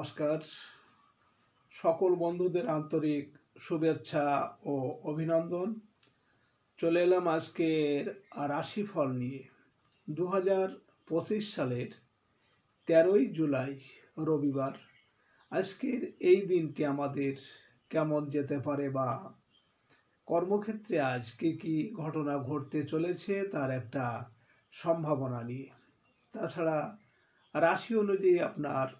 নমস্কার। সকল বন্ধুদের আন্তরিক শুভেচ্ছা ও অভিনন্দন। চলে এলাম আজকের রাশিফল নিয়ে। দু হাজার পঁচিশ সালের তেরোই জুলাই, রবিবার। আজকের এই দিনটি আমাদের কেমন যেতে পারে বা কর্মক্ষেত্রে আজ কী কী ঘটনা ঘটতে চলেছে তার একটা সম্ভাবনা নিয়ে। তাছাড়া রাশি অনুযায়ী আপনার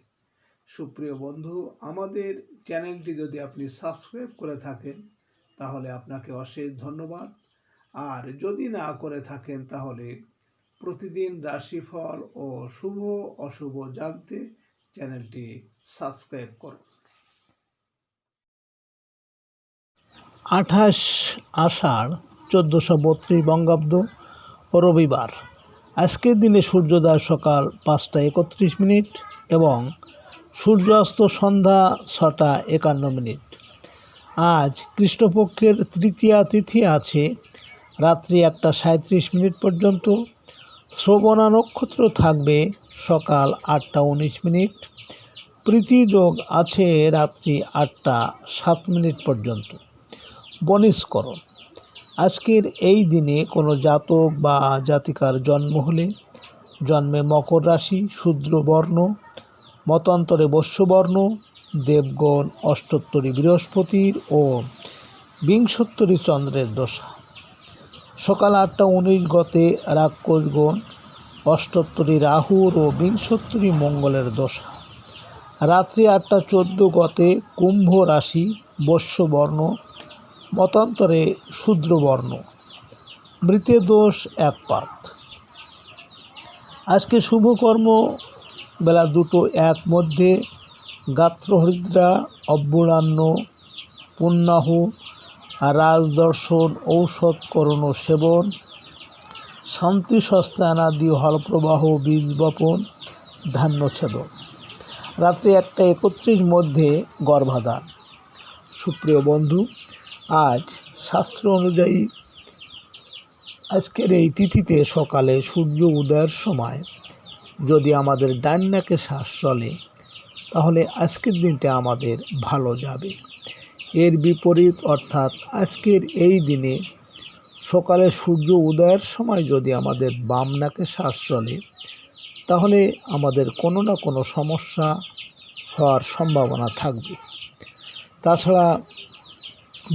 সুপ্রিয় বন্ধু, আমাদের চ্যানেলটি যদি আপনি সাবস্ক্রাইব করে থাকেন, তাহলে আপনাকে অশেষ ধন্যবাদ। আর যদি না করে থাকেন, তাহলে প্রতিদিন রাশিফল ও শুভ অশুভ জানতে চ্যানেলটি সাবস্ক্রাইব করুন। আঠাশ আষাঢ় চোদ্দোশো বত্রিশ বঙ্গাব্দ রবিবার। আজকের দিনে সূর্যোদয় সকাল পাঁচটা একত্রিশ মিনিট এবং সূর্যাস্ত সন্ধ্যা ছটা একান্ন মিনিট। আজ কৃষ্ণপক্ষের তৃতীয়া তিথি আছে, রাত্রি একটা সাঁত্রিশ মিনিট পর্যন্ত। শ্রবণা নক্ষত্র থাকবে সকাল আটটা উনিশ মিনিট। প্রীতি যোগ আছে রাত্রি আটটা সাত মিনিট পর্যন্ত। বনিষ্করণ। আজকের এই দিনে কোনো জাতক বা জাতিকার জন্ম হলে জন্মে মকর রাশি, শূদ্র বর্ণ মতান্তরে বস্যবর্ণ দেবগণ অষ্টোত্তরী বৃহস্পতির ও বিংশোত্তরী চন্দ্রের দশা। সকাল আটটা উনিশ গতে রাক্ষসগণ অষ্টোত্তরী রাহুর ও বিংশোত্তরী মঙ্গলের দশা। রাত্রি আটটা চোদ্দ গতে কুম্ভ রাশি বস্যবর্ণ মতান্তরে শূদ্রবর্ণ। মৃতে দোষ এক পাত। আজকে শুভকর্ম বেলা দুটো এক মধ্যে গাত্রহৃদ্রা অব্যুরান্ন, পুণ্যাহ, রাজদর্শন, ঔষধ করণ সেবন, শান্তি সস্তানাদি হলপ্রবাহ, বীজ বপন, ধান্য ছেদন। রাত্রি একটা একত্রিশ মধ্যে গর্ভাধান। সুপ্রিয় বন্ধু, আজ শাস্ত্র অনুযায়ী আজকের এই তিথিতে সকালে সূর্য উদয়ের সময় যদি আমাদের ডান নাকে শ্বাস চলে, তাহলে আজকের দিনটা আমাদের ভালো যাবে। এর বিপরীত অর্থাৎ আজকের এই দিনে সকালে সূর্য উদয়ের সময় যদি আমাদের বাম নাকে শ্বাস চলে, তাহলে আমাদের কোনো না কোনো সমস্যা হওয়ার সম্ভাবনা থাকবে। তাছাড়া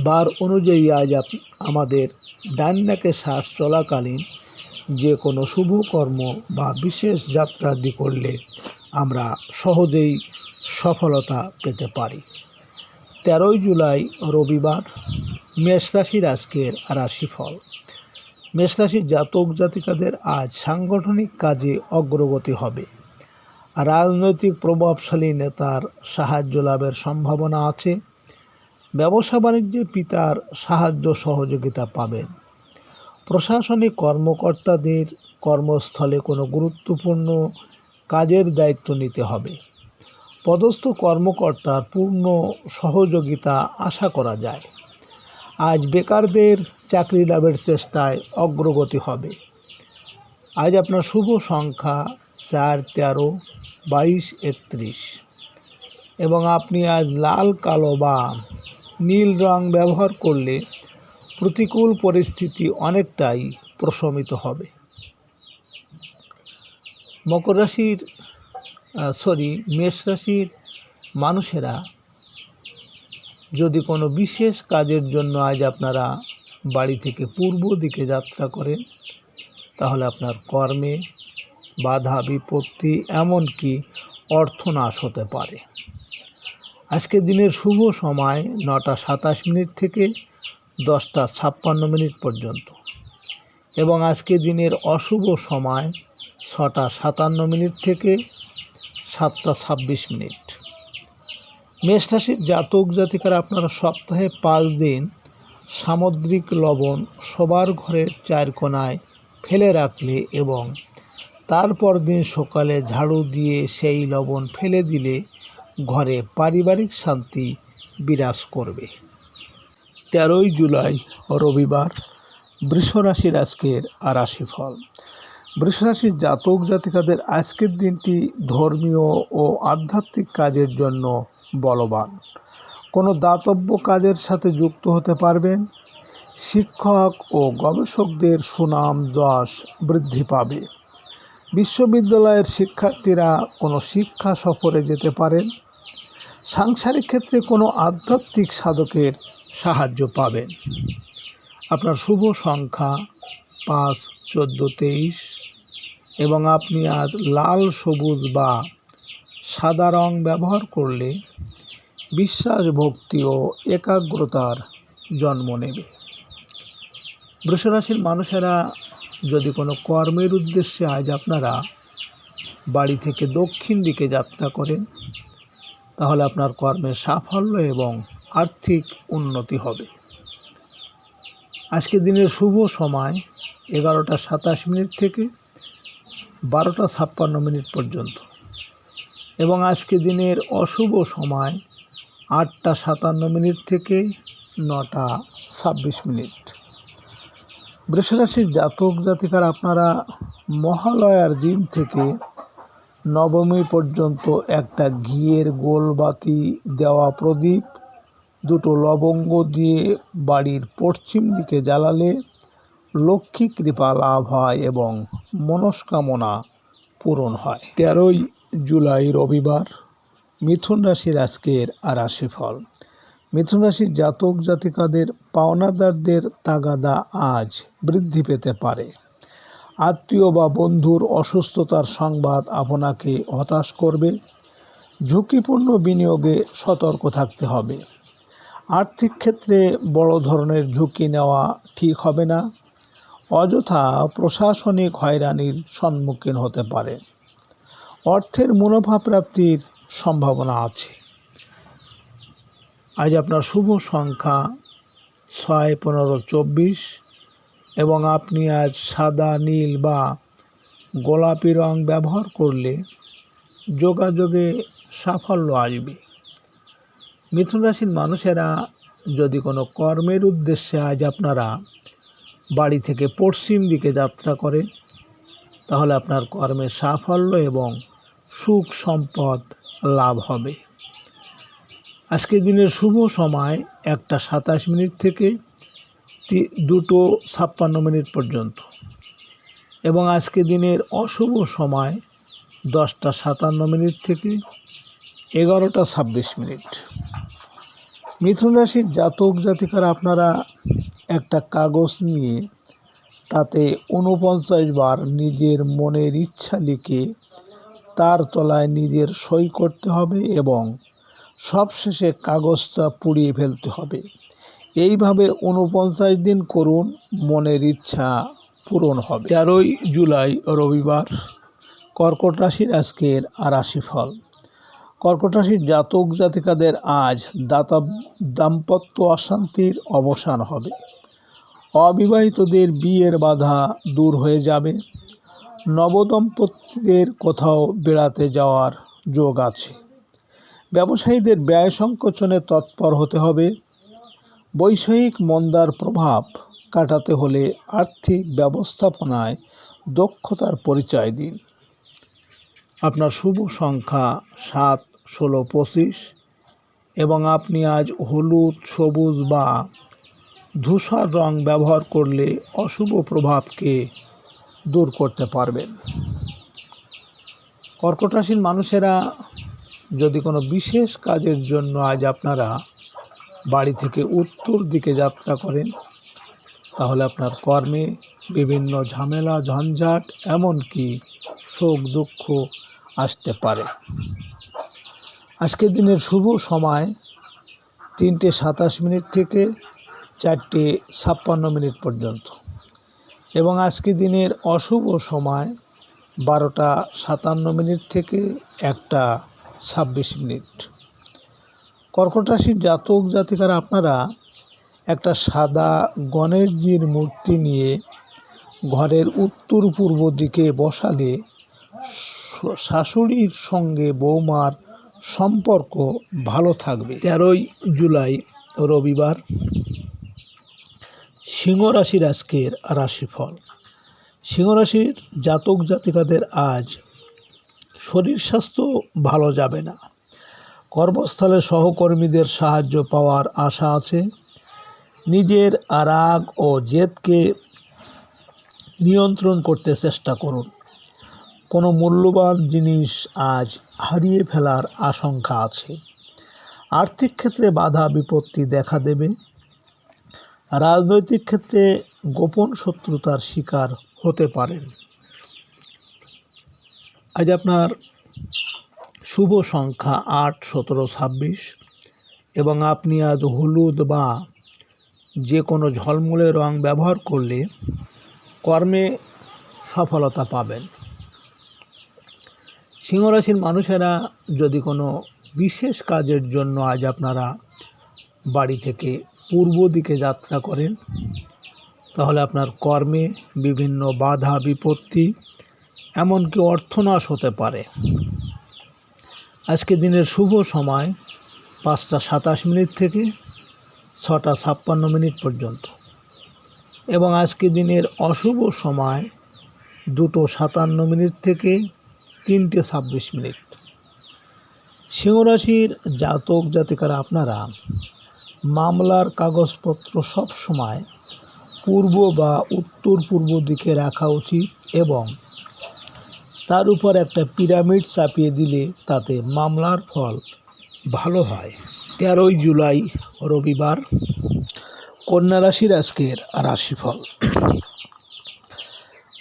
বার অনুযায়ী আজ আমাদের ডান নাকে শ্বাস চলাকালীন যে কোনো শুভ কর্ম বা বিশেষ যাত্রাদি করলে আমরা সহজেই সফলতা পেতে পারি। তেরোই জুলাই, রবিবার মেষরাশির আজকের রাশিফল। মেষ রাশির জাতক জাতিকাদের আজ সাংগঠনিক কাজে অগ্রগতি হবে। রাজনৈতিক প্রভাবশালী নেতার সাহায্য লাভের সম্ভাবনা আছে। ব্যবসা বাণিজ্যে পিতার সাহায্য সহযোগিতা পাবেন। প্রশাসনিক কর্মকর্তাদের কর্মস্থলে কোনো গুরুত্বপূর্ণ কাজের দায়িত্ব নিতে হবে। পদস্থ কর্মকর্তার পূর্ণ সহযোগিতা আশা করা যায়। আজ বেকারদের চাকরি লাভের চেষ্টায় অগ্রগতি হবে। আজ আপনার শুভ সংখ্যা চার, তেরো, বাইশ, একত্রিশ। এবং আপনি আজ লাল, কালো বা নীল রং ব্যবহার করলে প্রতিকূল পরিস্থিতি অনেকটাই প্রশমিত হবে। মকর রাশির সরি মেষ রাশির মানুষেরা যদি কোনো বিশেষ কাজের জন্য আজ আপনারা বাড়ি থেকে পূর্ব দিকে যাত্রা করেন, তাহলে আপনার কর্মে বাধা, বিপত্তি এমনকি অর্থনাশ হতে পারে। আজকের দিনের শুভ সময় নটা সাতাশ মিনিট থেকে দশটা ছাপ্পান্ন মিনিট পর্যন্ত। এবং আজকে দিনের অশুভ সময় ছটা সাতান্ন মিনিট থেকে সাতটা ছাব্বিশ মিনিট। মেষ রাশির জাতক জাতিকারা আপনারা সপ্তাহে পাঁচ দিন সামুদ্রিক লবণ সবার ঘরের চার কোনায় ফেলে রাখলে এবং তারপর দিন সকালে ঝাড়ু দিয়ে সেই লবণ ফেলে দিলে ঘরে পারিবারিক শান্তি বিরাজ করবে। তেরোই জুলাই, রবিবার বৃষরাশির আজকের রাশিফল বৃষরাশির জাতক জাতিকাদের আজকের দিনটি ধর্মীয় ও আধ্যাত্মিক কাজের জন্য বলবান। কোনো দাতব্য কাজের সাথে যুক্ত হতে পারবেন। শিক্ষক ও গবেষকদের সুনাম যশ বৃদ্ধি পাবে। বিশ্ববিদ্যালয়ের শিক্ষার্থীরা কোনো শিক্ষা সফরে যেতে পারেন। সাংসারিক ক্ষেত্রে কোনো আধ্যাত্মিক সাধকের সাহায্য পাবেন। আপনার শুভ সংখ্যা পাঁচ, চোদ্দ, তেইশ, এবং আপনি আজ লাল, সবুজ বা সাদা রং ব্যবহার করলে বিশ্বাস, ভক্তি ও একাগ্রতার জন্ম নেবে। বৃষরাশির মানুষেরা যদি কোনো কর্মের উদ্দেশ্যে আজ আপনারা বাড়ি থেকে দক্ষিণ দিকে যাত্রা করেন, তাহলে আপনার কর্মের সাফল্য এবং আর্থিক উন্নতি হবে। আজকে দিনের শুভ সময় এগারোটা সাতাশ মিনিট থেকে বারোটা ছাপ্পান্ন মিনিট পর্যন্ত। এবং আজকে দিনের অশুভ সময় আটটা সাতান্ন মিনিট থেকে নটা ছাব্বিশ মিনিট। বৃষরাশির জাতক জাতিকার আপনারা মহালয়ার দিন থেকে নবমী পর্যন্ত একটা ঘিয়ের গোলবাতি দেওয়া প্রদীপ দুটো লবঙ্গ দিয়ে বাড়ির পশ্চিম দিকে জ্বালালে লক্ষ্মী কৃপা লাভ হয় এবং মনস্কামনা পূরণ হয়। তেরোই জুলাই রবিবার, মিথুন রাশির আজকের আর রাশিফল মিথুন রাশির জাতক জাতিকাদের পাওনাদারদের তাগাদা আজ বৃদ্ধি পেতে পারে। আত্মীয় বা বন্ধুর অসুস্থতার সংবাদ আপনাকে হতাশ করবে। ঝুঁকিপূর্ণ বিনিয়োগে সতর্ক থাকতে হবে। আর্থিক ক্ষেত্রে বড় ধরনের ঝুঁকি নেওয়া ঠিক হবে না, অযথা প্রশাসনিক হয়রানির সম্মুখীন হতে পারে। অর্থের মুনাফা প্রাপ্তির সম্ভাবনা আছে। আজ আপনার শুভ সংখ্যা ছয়, পনেরো, চব্বিশ এবং আপনি আজ সাদা, নীল বা গোলাপি রং ব্যবহার করলে যোগাযোগে সাফল্য আসবে। মিথুন রাশির মানুষেরা যদি কোনো কর্মের উদ্দেশ্যে আজ আপনারা বাড়ি থেকে পশ্চিম দিকে যাত্রা করে, তাহলে আপনার কর্মের সাফল্য এবং সুখ সম্পদ লাভ হবে। আজকের দিনের শুভ সময় একটা সাতাশ মিনিট থেকে দুটো ছাপ্পান্ন মিনিট পর্যন্ত। এবং আজকে দিনের অশুভ সময় দশটা সাতান্ন মিনিট থেকে এগারোটা ছাব্বিশ মিনিট। মিথুন রাশির জাতক জাতিকারা আপনারা একটা কাগজ নিয়ে তাতে উনপঞ্চাশ বার নিজের মনের ইচ্ছা লিখে তার তলায় নিজের সই করতে হবে এবং সবশেষে কাগজটা পুড়িয়ে ফেলতে হবে। এইভাবে উনপঞ্চাশ দিন করুন, মনের ইচ্ছা পূরণ হবে। তেরোই জুলাই রবিবার, কর্কট রাশির আজকের রাশিফল। কর্কট রাশির জাতক জাতিকাদের আজ দাতা দাম্পত্য অশান্তির অবসান হবে। অবিবাহিতদের বিয়ের বাধা দূর হয়ে যাবে। নবদম্পতিদের কোথাও বেড়াতে যাওয়ার যোগ আছে। ব্যবসায়ীদের ব্যয় সংকোচনে তৎপর হতে হবে। বৈষয়িক মন্দার প্রভাব কাটাতে হলে আর্থিক ব্যবস্থাপনায় দক্ষতার পরিচয় দিন। আপনার শুভ সংখ্যা সাত ষোলো পঁচিশ। এবং আপনি আজ হলুদ, সবুজ বা ধূসর রং ব্যবহার করলে অশুভ প্রভাবকে দূর করতে পারবেন। কর্কট রাশির মানুষেরা যদি কোনো বিশেষ কাজের জন্য আজ আপনারা বাড়ি থেকে উত্তর দিকে যাত্রা করেন, তাহলে আপনার কর্মে বিভিন্ন ঝামেলা, ঝঞ্ঝাট, এমনকি শোক, দুঃখ আসতে পারে। আজকের দিনের শুভ সময় তিনটে সাতাশ মিনিট থেকে চারটে ছাপ্পান্ন মিনিট পর্যন্ত। এবং আজকে দিনের অশুভ সময় বারোটা সাতান্ন মিনিট থেকে একটা ছাব্বিশ মিনিট। কর্কট রাশির জাতক জাতিকারা আপনারা একটা সাদা গণেশজির মূর্তি নিয়ে ঘরের উত্তর পূর্ব দিকে বসালে শাশুড়ির সঙ্গে বৌমার সম্পর্ক ভালো থাকবে। তেরোই জুলাই, রবিবার সিংহ রাশির আজকের রাশিফল। সিংহ রাশির জাতক জাতিকাদের আজ শরীর স্বাস্থ্য ভালো যাবে না। কর্মস্থলে সহকর্মীদের সাহায্য পাওয়ার আশা আছে। নিজের রাগ ও জেদকে নিয়ন্ত্রণ করতে চেষ্টা করুন। কোনো মূল্যবান জিনিস আজ হারিয়ে ফেলার আশঙ্কা আছে। আর্থিক ক্ষেত্রে বাধা বিপত্তি দেখা দেবে। রাজনৈতিক ক্ষেত্রে গোপন শত্রুতার শিকার হতে পারেন। আজ আপনার শুভ সংখ্যা আট, সতেরো, ছাব্বিশ এবং আপনি আজ হলুদ বা যে কোনো ঝলমলে রং ব্যবহার করলে কর্মে সফলতা পাবেন। সিংহরাশির মানুষেরা যদি কোনো বিশেষ কাজের জন্য আজ আপনারা বাড়ি থেকে পূর্ব দিকে যাত্রা করেন, তাহলে আপনার কর্মে বিভিন্ন বাধা, বিপত্তি, এমনকি অর্থনাশ হতে পারে। আজকে দিনের শুভ সময় পাঁচটা সাতাশ মিনিট থেকে ছটা ছাপ্পান্ন মিনিট পর্যন্ত। এবং আজকে দিনের অশুভ সময় দুটো সাতান্ন মিনিট থেকে তিনটে ছাব্বিশ মিনিট। সিংহরাশির জাতক জাতিকারা আপনারা মামলার কাগজপত্র সব সময় পূর্ব বা উত্তর পূর্ব দিকে রাখা উচিত এবং তার উপর একটা পিরামিড চাপিয়ে দিলে তাতে মামলার ফল ভালো হয়। তেরোই জুলাই, রবিবার, কন্যা রাশির আজকের রাশিফল।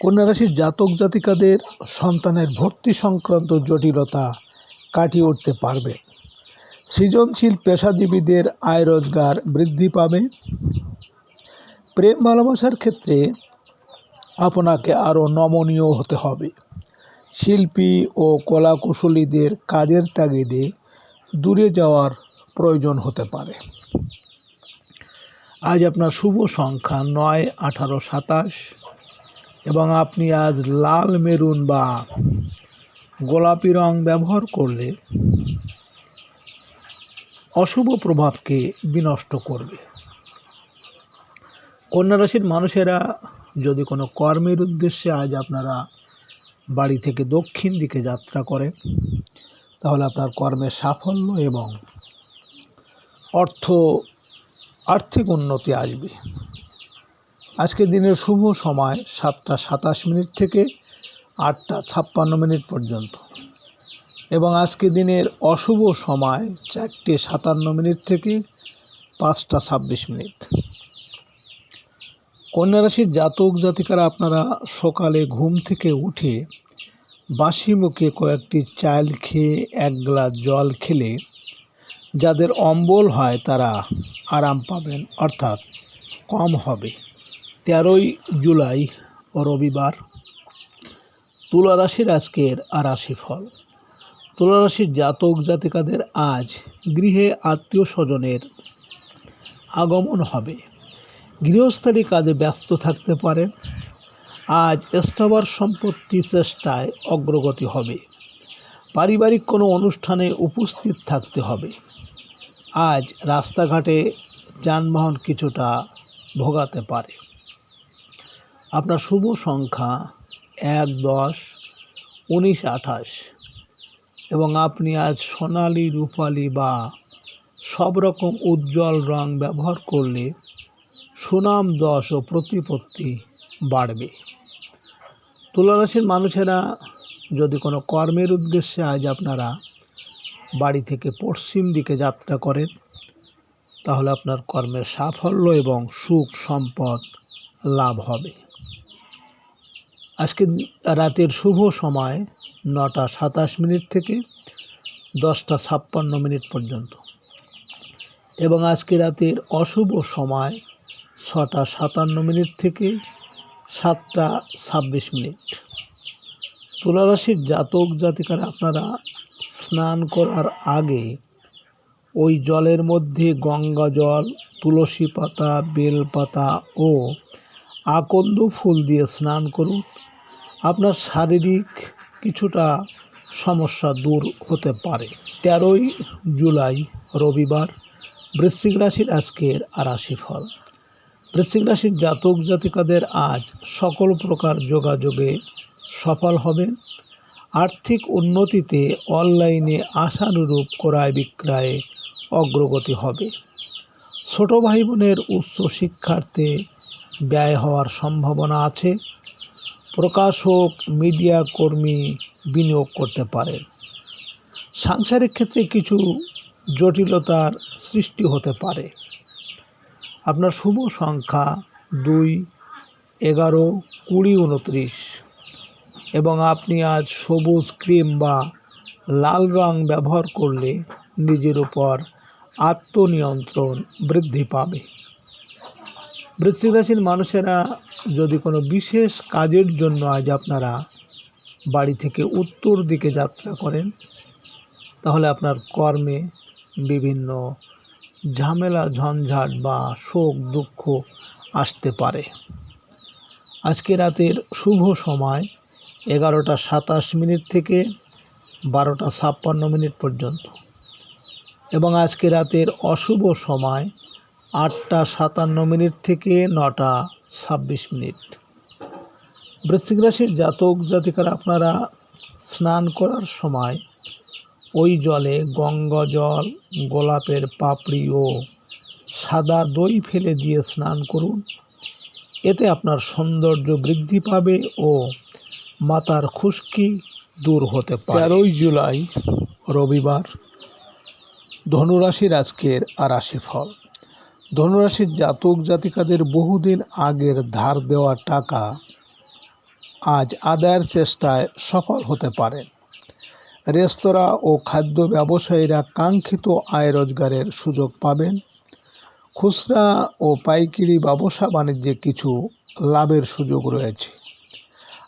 কন্যা রাশির জাতক জাতিকাদের সন্তানের ভর্তি সংক্রান্ত জটিলতা কাটিয়ে উঠতে পারবে। সৃজনশীল পেশাজীবীদের আয় রোজগার বৃদ্ধি পাবে। প্রেম ভালোবাসার ক্ষেত্রে আপনাকে আরও নমনীয় হতে হবে। শিল্পী ও কলাকুশলীদের কাজের তাগিদে দূরে যাওয়ার প্রয়োজন হতে পারে। আজ আপনার শুভ সংখ্যা নয় আঠারো সাতাশ। এবং আপনি আজ লাল মেরুন বা গোলাপি রং ব্যবহার করলে অশুভ প্রভাবকে বিনষ্ট করবে। কন্যা রাশির মানুষেরা যদি কোনো কর্মের উদ্দেশ্যে আজ আপনারা বাড়ি থেকে দক্ষিণ দিকে যাত্রা করেন, তাহলে আপনার কর্মের সাফল্য এবং অর্থ আর্থিক উন্নতি আসবে। আজকে দিনের শুভ সময় সাতটা সাতাশ মিনিট থেকে আটটা ছাপ্পান্ন মিনিট পর্যন্ত। এবং আজকে দিনের অশুভ সময় চারটে সাতান্ন মিনিট থেকে পাঁচটা ছাব্বিশ মিনিট। কন্যা রাশির জাতক জাতিকারা আপনারা সকালে ঘুম থেকে উঠে বাসি মুখে কয়েকটি চাল খেয়ে এক গ্লাস জল খেলে যাদের অম্বল হয় তারা আরাম পাবেন, অর্থাৎ কম হবে। তেরোই জুলাই, রবিবার। তুলা রাশির আজকের রাশিফল তুলা রাশির জাতক জাতিকাদের আজ গৃহে আত্মীয় স্বজনের আগমন হবে। গৃহস্থালী কাজে ব্যস্ত থাকতে পারেন। আজ স্থাবর সম্পত্তি চেষ্টায় অগ্রগতি হবে। পারিবারিক কোনো অনুষ্ঠানে উপস্থিত থাকতে হবে। আজ রাস্তাঘাটে যানবাহন কিছুটা ভোগাতে পারে। আপনার শুভ সংখ্যা এক, দশ, উনিশ, আঠাশ। এবং আপনি আজ সোনালি, রূপালি বা সব রকম উজ্জ্বল রং ব্যবহার করলে সুনাম দশ ও প্রতিপত্তি বাড়বে। তুলারাশির মানুষেরা যদি কোনো কর্মের উদ্দেশ্যে আজ আপনারা বাড়ি থেকে পশ্চিম দিকে যাত্রা করেন, তাহলে আপনার কর্মের সাফল্য এবং সুখ সম্পদ লাভ হবে। আজকে রাতের শুভ সময় নটা সাতাশ মিনিট থেকে দশটা ছাপ্পান্ন মিনিট পর্যন্ত। এবং আজকে রাতের অশুভ সময় ছটা সাতান্ন মিনিট থেকে সাতটা ছাব্বিশ মিনিট। তুলারাশির জাতক জাতিকারা আপনারা স্নান করার আগে ওই জলের মধ্যে গঙ্গা জল, তুলসী পাতা বেলপাতা ও আকন্দ ফুল দিয়ে স্নান করুন। আপনার শারীরিক কিছুটা সমস্যা দূর হতে পারে। তেরোই জুলাই, রবিবার, বৃশ্চিক রাশির আজকের আরাশি ফল বৃশ্চিক রাশির জাতক জাতিকাদের আজ সকল প্রকার যোগাযোগে সফল হবেন। আর্থিক উন্নতিতে অনলাইনে আশানুরূপ ক্রয় বিক্রয়ে অগ্রগতি হবে। ছোট ভাই বোনের উচ্চ শিক্ষার্থে ব্যয় হওয়ার সম্ভাবনা আছে। প্রকাশক মিডিয়া কর্মী বিনিয়োগ করতে পারেন সাংসারিক ক্ষেত্রে কিছু জটিলতার সৃষ্টি হতে পারে। আপনার শুভ সংখ্যা দুই, এগারো, কুড়ি, উনত্রিশ এবং আপনি আজ সবুজ ক্রিম বা লাল রং ব্যবহার করলে নিজের উপর আত্মনিয়ন্ত্রণ বৃদ্ধি পাবে। বৃশ্চিক রাশির মানুষেরা যদি কোনো বিশেষ কাজের জন্য আজ আপনারা বাড়ি থেকে উত্তর দিকে যাত্রা করেন, তাহলে আপনার কর্মে বিভিন্ন ঝামেলা, ঝঞ্ঝাট বা শোক, দুঃখ আসতে পারে। আজকে রাতের শুভ সময় এগারোটা সাতাশ মিনিট থেকে বারোটা ছাপ্পান্ন মিনিট পর্যন্ত। এবং আজকে রাতের অশুভ সময় আটটা সাতান্ন মিনিট থেকে নটা ছাব্বিশ মিনিট। বৃশ্চিক রাশির জাতক জাতিকারা আপনারা স্নান করার সময় ওই জলে গঙ্গা জল, গোলাপের পাপড়ি ও সাদা দই ফেলে দিয়ে স্নান করুন। এতে আপনার সৌন্দর্য বৃদ্ধি পাবে ও মাতার খুশকি দূর হতে পারে। তেরোই জুলাই রবিবার, ধনুরাশির আজকের আর রাশি ফল ধনুরাশির জাতক জাতিকাদের বহুদিন আগের ধার দেওয়া টাকা আজ আদায়ের চেষ্টায় সফল হতে পারেন রেস্তোরাঁ ও খাদ্য ব্যবসায়ীরা কাঙ্ক্ষিত আয় রোজগারের সুযোগ পাবেন। খুচরা ও পাইকারি ব্যবসা বাণিজ্যে কিছু লাভের সুযোগ রয়েছে।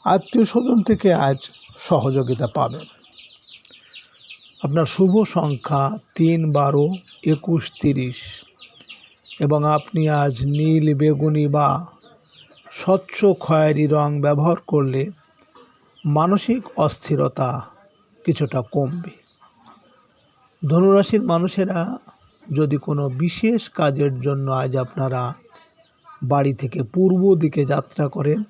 আত্মীয় স্বজন থেকে আজ সহযোগিতা পাবেন। আপনার শুভ সংখ্যা তিন বারো একুশ তিরিশ। এবং আপনি আজ নীল, বেগুনি বা স্বচ্ছ খয়েরি রং ব্যবহার করলে মানসিক অস্থিরতা কিছুটা কমবে। ধনুরাশির মানুষেরা যদি কোনো বিশেষ কাজের জন্য আজ আপনারা বাড়ি থেকে পূর্ব দিকে যাত্রা করেন,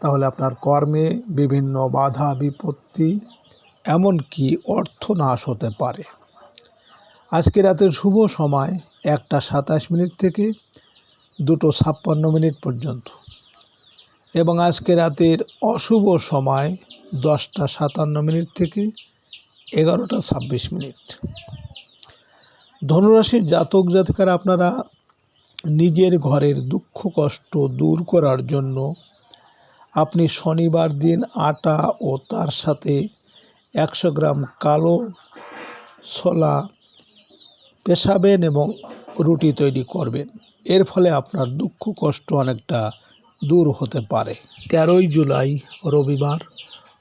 তাহলে আপনার কর্মে বিভিন্ন বাধা, বিপত্তি, এমনকি অর্থনাশ হতে পারে। আজকে রাতের শুভ সময় একটা সাতাশ মিনিট থেকে দুটো ছাপ্পান্ন মিনিট পর্যন্ত। এবং আজকে রাতের অশুভ সময় দশটা সাতান্ন মিনিট থেকে এগারোটা ছাব্বিশ মিনিট। ধনুরাশির জাতক জাতিকারা আপনারা নিজের ঘরের দুঃখ কষ্ট দূর করার জন্য আপনি শনিবার দিন আটা ও তার সাথে একশো গ্রাম কালো ছোলা পেশাবেন এবং রুটি তৈরি করবেন। এর ফলে আপনার দুঃখ, কষ্ট অনেকটা দূর হতে পারে। তেরোই জুলাই, রবিবার,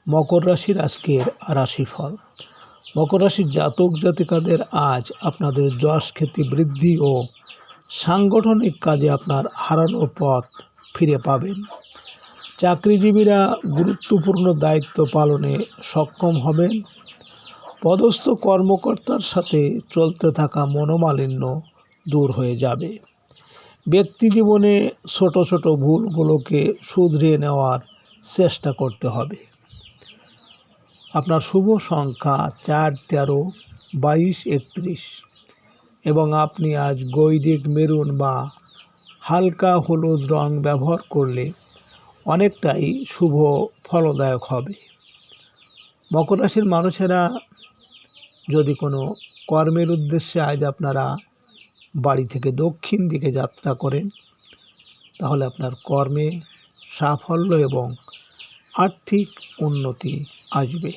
মকর রাশির আজকের রাশিফল। মকর রাশির জাতক জাতিকাদের আজ আপনাদের যশ খ্যাতি বৃদ্ধি ও সাংগঠনিক কাজে আপনার হারানো পথ ফিরে পাবেন। চাকরিজীবীরা গুরুত্বপূর্ণ দায়িত্ব পালনে সক্ষম হবেন। পদস্থ কর্মকর্তার সাথে চলতে থাকা মনোমালিন্য দূর হয়ে যাবে। ব্যক্তি জীবনে ছোট ছোট ভুলগুলোকে শুধরিয়ে নেওয়ার চেষ্টা করতে হবে। আপনার শুভ সংখ্যা চার, তেরো, বাইশ, একত্রিশ এবং আপনি আজ গৈরিক মেরুন বা হালকা হলুদ রং ব্যবহার করলে অনেকটাই শুভ ফলদায়ক হবে। মকর রাশির মানুষেরা যদি কোনো কর্মের উদ্দেশ্যে আজ আপনারা বাড়ি থেকে দক্ষিণ দিকে যাত্রা করেন, তাহলে আপনার কর্মে সাফল্য এবং আর্থিক উন্নতি আসবে।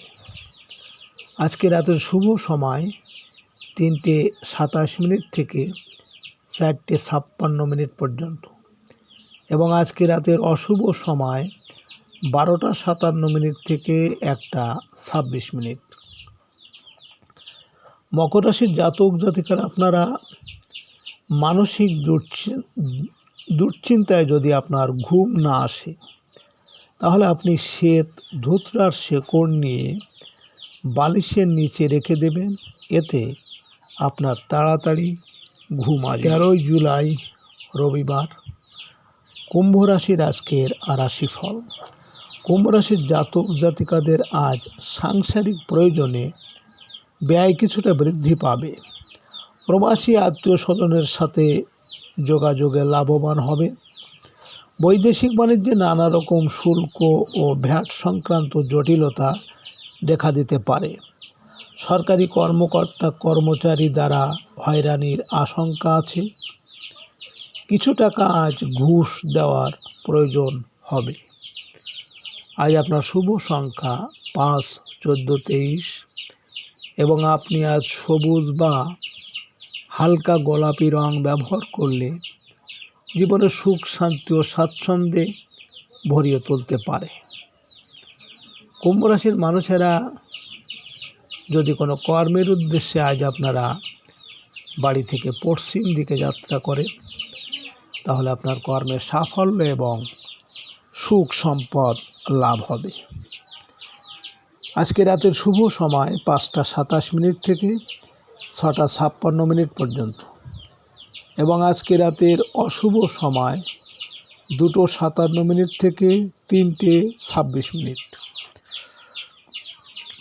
আজকে রাতের শুভ সময়, তিনটে সাতাশ মিনিট থেকে চারটে ছাপ্পান্ন মিনিট পর্যন্ত। এবং আজকে রাতের অশুভ সময় বারোটা সাতান্ন মিনিট থেকে একটা ছাব্বিশ মিনিট। মকর রাশির জাতক জাতিকার আপনারা মানসিক দুশ্চি- দুশ্চিন্তায় যদি আপনার ঘুম না আসে, তাহলে আপনি শ্বেত ধুতরার শেকড় নিয়ে বালিশের নিচে রেখে দেবেন। এতে আপনার তাড়াতাড়ি ঘুম আসবে। তেরোই জুলাই, রবিবার, কুম্ভ রাশির আজকের রাশিফল। কুম্ভ রাশির জাতক জাতিকাদের আজ সাংসারিক প্রয়োজনে ব্যয় কিছুটা বৃদ্ধি পাবে। প্রবাসী আত্মীয় স্বজনের সাথে যোগাযোগে লাভবান হবে। বৈদেশিক বাণিজ্যে নানা রকম শুল্ক ও ভ্যাট সংক্রান্ত জটিলতা দেখা দিতে পারে। সরকারি কর্মকর্তা কর্মচারী দ্বারা হয়রানির আশঙ্কা আছে। কিছু টাকা আজ ঘুষ দেওয়ার প্রয়োজন হবে। আজ আপনার শুভ সংখ্যা পাঁচ, চোদ্দ, তেইশ। এবং আপনি আজ সবুজ বা হালকা গোলাপি রং ব্যবহার করলে জীবনে সুখ, শান্তি ও স্বাচ্ছন্দ্যে ভরিয়ে তুলতে পারে। কুম্ভ রাশির মানুষেরা যদি কোনো কর্মের উদ্দেশ্যে আজ আপনারা বাড়ি থেকে পশ্চিম দিকে যাত্রা করে তাহলে আপনার কর্মের সাফল্য এবং সুখ সম্পদ লাভ হবে। আজকে রাতের শুভ সময় পাঁচটা সাতাশ মিনিট থেকে ছটা ছাপ্পান্ন মিনিট পর্যন্ত। এবং আজকে রাতের অশুভ সময় দুটো সাতান্ন মিনিট থেকে তিনটে ছাব্বিশ মিনিট।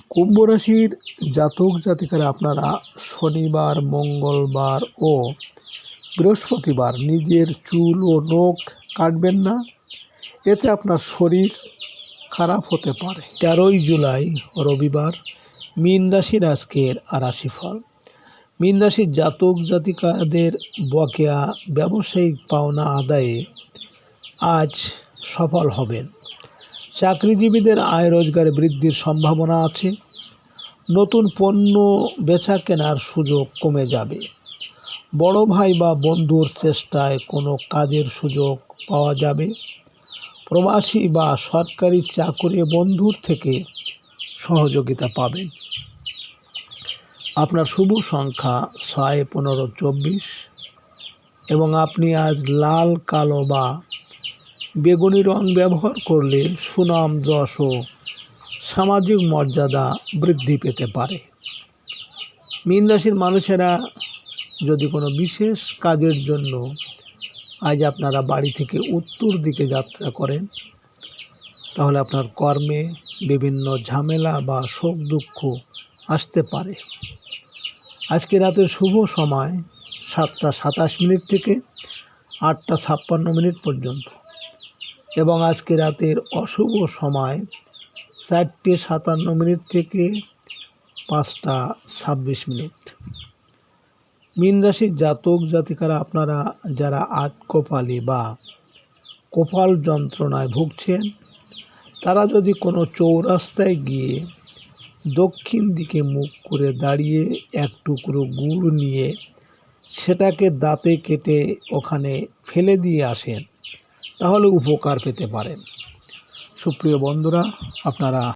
কুম্ভ রাশির জাতক জাতিকারা আপনারা শনিবার, মঙ্গলবার ও বৃহস্পতিবার নিজের চুল ও নখ কাটবেন না। এতে আপনার শরীর খারাপ হতে পারে। তেরোই জুলাই, রবিবার, মীন রাশির আজকের রাশিফল মীন রাশির জাতক জাতিকাদের বকেয়া ব্যবসায়িক পাওনা আদায়ে আজ সফল হবেন। চাকরিজীবীদের আয় রোজগার বৃদ্ধির সম্ভাবনা আছে। নতুন পণ্য বেচা কেনার সুযোগ কমে যাবে। বড় ভাই বা বন্ধুর চেষ্টায় কোনো কাজের সুযোগ পাওয়া যাবে। প্রবাসী বা সরকারি চাকরি বন্ধুর থেকে সহযোগিতা পাবেন। আপনার শুভ সংখ্যা ছয়, পনেরো, চব্বিশ এবং আপনি আজ লাল, কালো বা বেগুনি রং ব্যবহার করলে সুনাম, যশ ও সামাজিক মর্যাদা বৃদ্ধি পেতে পারে। মীন মানুষেরা যদি কোনো বিশেষ কাজের জন্য আজ আপনারা বাড়ি থেকে উত্তর দিকে যাত্রা করেন, তাহলে আপনার কর্মে বিভিন্ন ঝামেলা বা শোক দুঃখ আসতে পারে। আজকে রাতের শুভ সময় সাতটা সাতাশ মিনিট থেকে আটটা ছাপ্পান্ন মিনিট পর্যন্ত। এবং আজকে রাতের অশুভ সময় চারটে সাতান্ন মিনিট থেকে পাঁচটা ছাব্বিশ মিনিট। মীন রাশির জাতক জাতিকারা আপনারা যারা আট কপালি বা কপাল যন্ত্রণায় ভুগছেন, তারা যদি কোনো চৌরাস্তায় গিয়ে দক্ষিণ দিকে মুখ করে দাঁড়িয়ে এক টুকরো গুড় নিয়ে সেটাকে দাঁতে কেটে ওখানে ফেলে দিয়ে আসেন, তাহলে উপকার পেতে পারেন। সুপ্রিয় বন্ধুরা, আপনারা